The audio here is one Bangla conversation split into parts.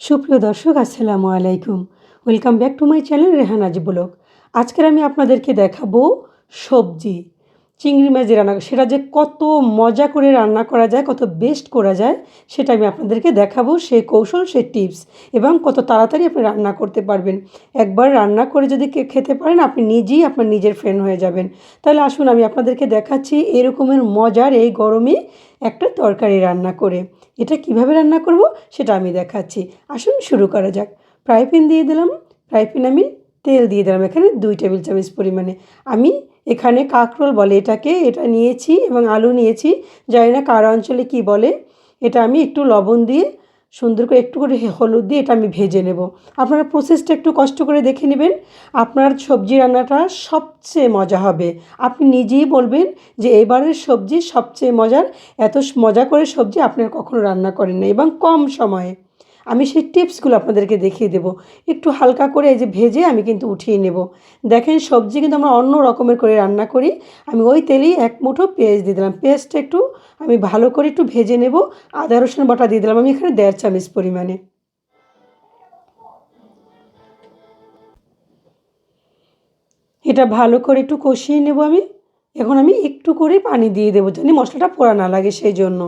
সুপ্রিয় দর্শক, আসসালামু আলাইকুম। Welcome back to my channel Rehanaz blog আজকের আমি আপনাদেরকে দেখাবো সবজি, চিংড়ি মাছ রান্না সেটা যে কত মজা করে রান্না করা যায়, কত বেস্ট করা যায়, সেটা আমি আপনাদেরকে দেখাবো। সেই কৌশল সেই টিপস এবং কত তাড়াতাড়ি আপনি রান্না করতে পারবেন। একবার রান্না করে যদি খেতে পারেন, আপনি নিজেই আপনার নিজের ফ্রেন্ড হয়ে যাবেন। তাহলে আসুন আমি আপনাদেরকে দেখাচ্ছি এরকমের মজার এই গরমে একটা তরকারি রান্না করে। এটা কীভাবে রান্না করব সেটা আমি দেখাচ্ছি। আসুন শুরু করা যাক। ফ্রাই প্যান দিয়ে দিলাম। ফ্রাই প্যান আমি তেল দিয়ে দিলাম। এখানে দুই টেবিল চামচ পরিমাণে। আমি এখানে কাকরোল বলে এটাকে, এটা নিয়েছি এবং আলু নিয়েছি। জানি না কার অঞ্চলে কি বলে। এটা আমি একটু লবণ দিয়ে সুন্দর করে একটু করে হলুদ দিয়ে এটা আমি ভেজে নেব। আপনারা প্রসেসটা একটু কষ্ট করে দেখে নেবেন। আপনার সবজি রান্নাটা সবচেয়ে মজা হবে। আপনি নিজেই বলবেন যে এবারের সবজি সবচেয়ে মজার। এত মজা করে সবজি আপনার কখনো রান্না করেন না এবং কম সময়ে। আমি সেই টিপসগুলো আপনাদেরকে দেখিয়ে দেবো। একটু হালকা করে এই যে ভেজে আমি কিন্তু উঠিয়ে নেব। দেখেন সবজি কিন্তু আমরা অন্য রকমের করে রান্না করি। আমি ওই তেলেই এক মুঠো পেঁয়াজ দিয়ে দিলাম। পেঁয়াজটা একটু আমি ভালো করে একটু ভেজে নেব। আদা, রসুন বাটা দিয়ে দিলাম। আমি এখানে দেড় চামচ পরিমাণে। এটা ভালো করে একটু কষিয়ে নেব আমি। এখন আমি একটু করে পানি দিয়ে দেবো জানি মশলাটা পোড়া না লাগে সেই জন্য।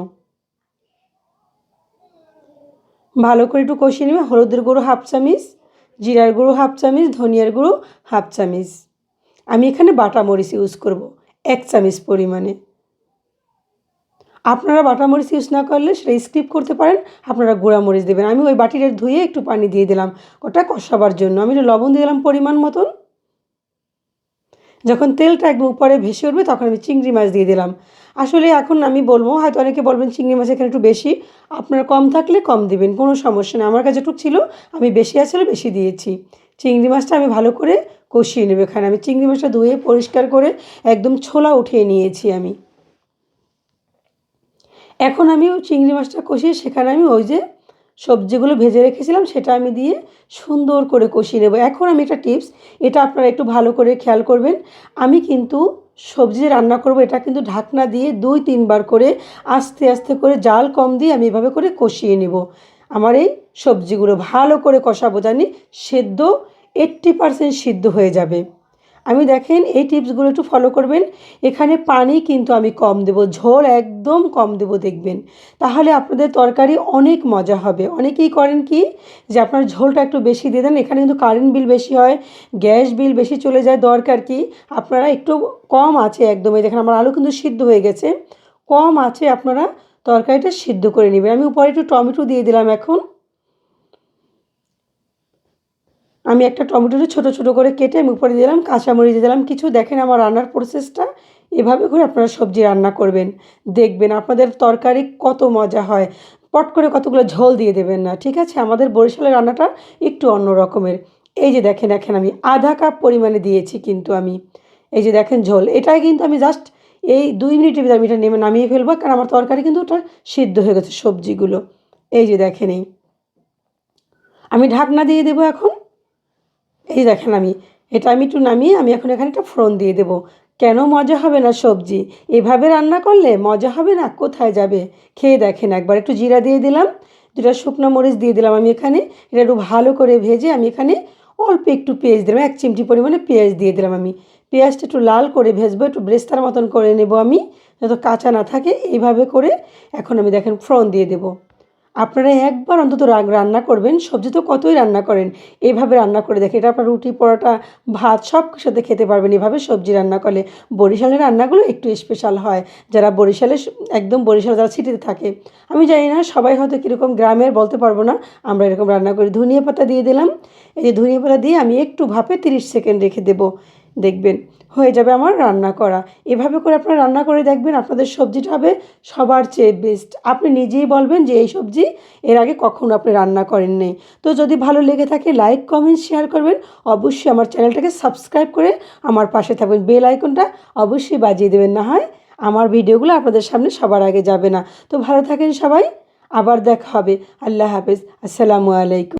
ভালো করে একটু কষিয়ে নেবে। হলুদের গুঁড়ো হাফ চামিচ, জিরার গুঁড়ো হাফ চামিচ, ধনিয়ার গুঁড়ো হাফ চামিচ। আমি এখানে বাটা মরিচ ইউজ করব, এক চামিচ পরিমাণে। আপনারা বাটা মরিচ ইউজ না করলে সেটা স্কিপ করতে পারেন, আপনারা গুঁড়া মরিচ দেবেন। আমি ওই বাটিটা ধুয়ে একটু পানি দিয়ে দিলাম, ওটা কষাবার জন্য। আমি লবণ দিয়ে দিলাম পরিমাণ মতন। যখন তেলটা একদম উপরে ভেসে উঠবে, তখন আমি চিংড়ি মাছ দিয়ে দিলাম। আসলে এখন আমি বলব, হয়তো অনেকে বলবেন চিংড়ি মাছ এখানে একটু বেশি। আপনার কম থাকলে কম দিবেন, কোনো সমস্যা নেই। আমার কাছে একটু ছিল, আমি বেশি আসলে বেশি দিয়েছি। চিংড়ি মাছটা আমি ভালো করে কষিয়ে নেব এখানে। আমি চিংড়ি মাছটা ধুয়ে পরিষ্কার করে একদম ছোলা উঠিয়ে নিয়েছি আমি। এখন আমি চিংড়ি মাছটা কষিয়ে সেখানে আমি ওই যে সবজিগুলো ভেজে রেখেছিলাম, সেটা আমি দিয়ে সুন্দর করে কষিয়ে নেব। এখন আমি একটা টিপস, এটা আপনারা একটু ভালো করে খেয়াল করবেন। আমি কিন্তু সবজি রান্না করব, এটা কিন্তু ঢাকনা দিয়ে দুই, তিনবার করে আস্তে আস্তে করে জাল কম দিয়ে আমি এভাবে করে কষিয়ে নেব। আমার এই সবজিগুলো ভালো করে কষাবো জানি, সেদ্ধ, এইট্টি পারসেন্ট সিদ্ধ হয়ে যাবে। আমি দেখেন এই টিপসগুলো একটু ফলো করবেন। এখানে পানি কিন্তু আমি কম দেব, ঝোল একদম কম দেব দেখবেন। তাহলে আপনাদের তরকারি অনেক মজা হবে। অনেকেই করেন কি যে আপনার ঝোলটা একটু বেশি দিয়ে দেন, এখানে কিন্তু কারেন্ট বিল বেশি হয়, গ্যাস বিল বেশি চলে যায়, দরকার কি আপনারা একটু কম আছে একদমই দেখেন আমার আলু কিন্তু সিদ্ধ হয়ে গেছে, কম আছে আপনারা তরকারিটা সিদ্ধ করে নেবেন। আমি উপরে একটু টমেটো দিয়ে দিলাম এখন। আমি একটা টমেটোটা ছোটো ছোটো করে কেটে আমি উপরে দিলাম কাঁচামরিচ দিলাম। কিছু দেখেন আমার রান্নার প্রসেসটা এভাবে করে আপনারা সবজি রান্না করবেন, দেখবেন আপনাদের তরকারি কত মজা হয়। পট করে কতগুলো ঝোল দিয়ে দেবেন না, ঠিক আছে? আমাদের বরিশালের রান্নাটা একটু অন্য রকমের। এই যে দেখেন এখন আমি আধা কাপ পরিমাণে দিয়েছি কিন্তু আমি। এই যে দেখেন ঝোল, এটাই কিন্তু আমি জাস্ট এই দুই মিনিটের ভিতরে আমি এটা নেমে নামিয়ে ফেলব, কারণ আমার তরকারি কিন্তু ওটা সিদ্ধ হয়ে গেছে সবজিগুলো। এই যে দেখেন এই। আমি ঢাকনা দিয়ে দেবো এখন। এই দেখেন আমি, এটা আমি একটু নামিয়ে আমি এখন এখানে একটা ফোড়ন দিয়ে দেবো। কেন মজা হবে না সবজি? এভাবে রান্না করলে মজা হবে না? কোথায় যাবে? খেয়ে দেখেন, একবার একটু জিরা দিয়ে দিলাম, দুটা শুকনো মরিচ দিয়ে দিলাম আমি এখানে, এটা একটু ভালো করে ভেজে আমি এখানে অল্প একটু পেঁয়াজ দিলাম, এক চিমটি পরিমাণে পেঁয়াজ দিয়ে দিলাম আমি। পেঁয়াজটা একটু লাল করে ভেজবো, একটু ব্রেস্তার মতন করে নেব আমি, যত কাঁচা না থাকে, এইভাবে করে এখন আমি দেখেন ফোড়ন দিয়ে দেবো। আপনারা একবার অন্তত রান্না করবেন, সবজি তো কতই রান্না করেন এইভাবে রান্না করে দেখেন এটা আপনার রুটি, পরোটা, ভাত, সব সাথে খেতে পারবেন, এভাবে সবজি রান্না করলে। বরিশালের রান্নাগুলো একটু স্পেশাল হয়, যারা বরিশালে একদম বরিশাল যারা সিটিতে থাকে। আমি জানি না, সবাই হয়তো কীরকম গ্রামের বলতে পারব না, আমরা এরকম রান্না করি ধনিয়া পাতা দিয়ে দিলাম। এই যে ধনিয়া পাতা দিয়ে আমি একটু ভাপে তিরিশ সেকেন্ড রেখে দেবো। দেখবেন, হয়ে যাবে আমার রান্না করা। এভাবে করে আপনারা রান্না করে দেখবেন আপনাদের সবজিটা হবে সবার চেয়ে বেস্ট আপনি নিজেই বলবেন যে এই সবজি এর আগে কখনো আপনি রান্না করেন নেই। তো যদি ভালো লেগে থাকে লাইক কমেন্ট শেয়ার করবেন। অবশ্যই আমার চ্যানেলটাকে সাবস্ক্রাইব করে আমার পাশে থাকবেন। বেল আইকনটা অবশ্যই বাজিয়ে দেবেন, না হয় আমার ভিডিওগুলো আপনাদের সামনে সবার আগে যাবে না। তো ভালো থাকেন সবাই, আবার দেখা হবে। আল্লাহ হাফেজ। আসসালামু আলাইকুম।